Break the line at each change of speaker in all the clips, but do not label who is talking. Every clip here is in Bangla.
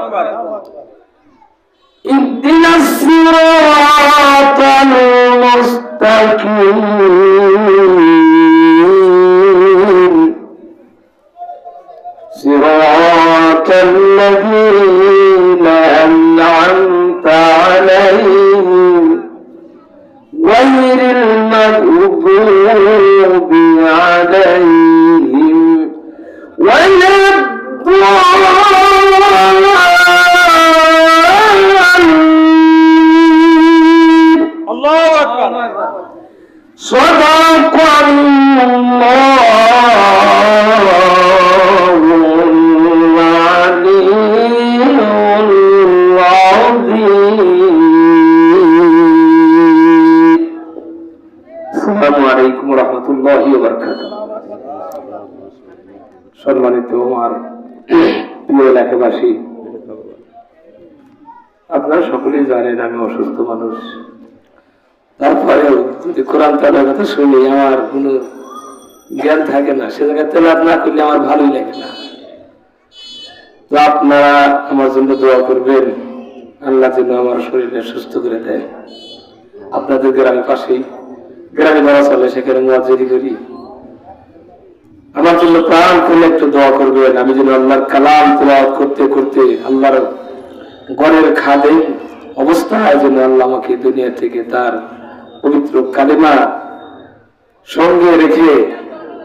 আকবার اهدنا الصراط المستقيم
صراط الذين أنعمت عليهم غير المغضوب
صدق الله العلي العظيم السلام عليكم ورحمة الله وبركاته সম্মানিত আমার প্রিয় এলাকাবাসী আপনারা সকলেই জানেন আমি অসুস্থ মানুষ তারপরেও যদি কোরআন তালার কথা শুনি, আমার কোনো জ্ঞান থাকে না। সে জায়গায় তেলাপ না করলে আমার ভালোই লাগে না। তো আপনারা আমার জন্য দোয়া করবেন। আল্লাহ যেন আমার শরীরটা সুস্থ করে দেয়। আপনাদের গ্রামের পাশেই, গ্রামে ধরা চলে, সেখানে মহাজেরি করি, আমার জন্য প্রাণ খুলে একটু দোয়া করবেন। আমি যেন আল্লাহর কালাম তেলাওয়াত করতে করতে আল্লাহর গড়ের খাদে অবস্থায় যেন আল্লাহ আমাকে দুনিয়া থেকে তার পবিত্র কালেমা সঙ্গে রেখে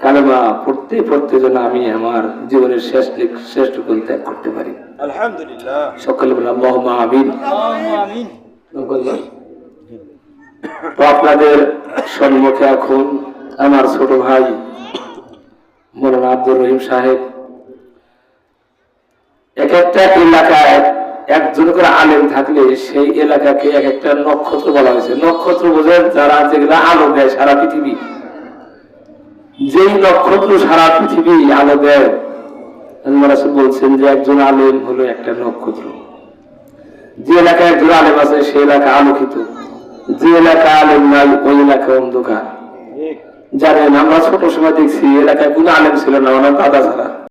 কালেমা পড়তে পড়তে যেন আমি আমার জীবনের শেষ দিক- শ্রেষ্ঠ গুণ ত্যাগ করতে পারি।
আলহামদুলিল্লাহ।
সকলে আমিন। তো আপনাদের সম্মুখে এখন আমার ছোট ভাই মৌলানা আব্দুর রহিম সাহেব। এক একটা এলাকায় একজন করে আলেম থাকলে সেই এলাকাকে এক একটা নক্ষত্র বলা হয়েছে। নক্ষত্র বোঝেন যারা যেগুলা আলো দেয় সারা পৃথিবী। যেই নক্ষত্র সারা পৃথিবী আলো দেয় বলছেন যে একজন আলেম হলো একটা নক্ষত্র। যে এলাকায় একজন আলেম আছে সেই এলাকা আলোকিত। যে এলাকা আলেম নাই ওই এলাকা অন্ধকার। জানেন আমরা ছোট সময় দেখছি এলাকায় কোনো আলেম ছিল না ওনার দাদা ছাড়া।